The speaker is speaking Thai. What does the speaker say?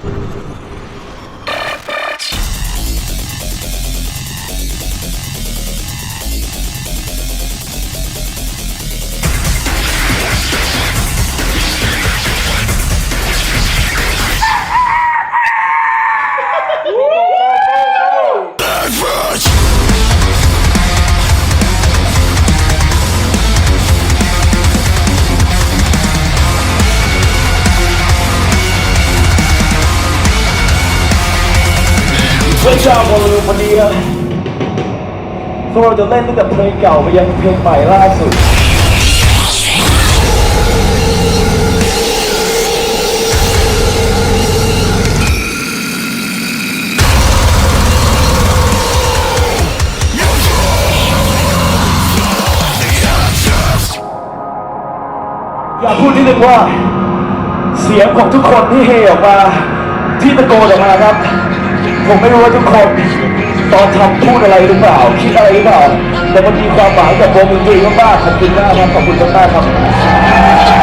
เพื่ชาวบอลลูนวันนี้ครับพวกเราจะเล่นตั้งแต่เพลงเก่าไปยังเพลงใหม่ล่าสุด อยากพูดนิดนึงว่า เสียงของทุกคนที่เฮออกมา ที่ตะโกนออกมาครับ ผมไม่รู้ว่าทุกคนตอนทำพูดอะไรหรือเปล่าคิดอะไรหรือเปล่าแต่มันมีความหมายกับวงดนตรีมากๆขอบคุณมากครับขอบคุณมากๆครับ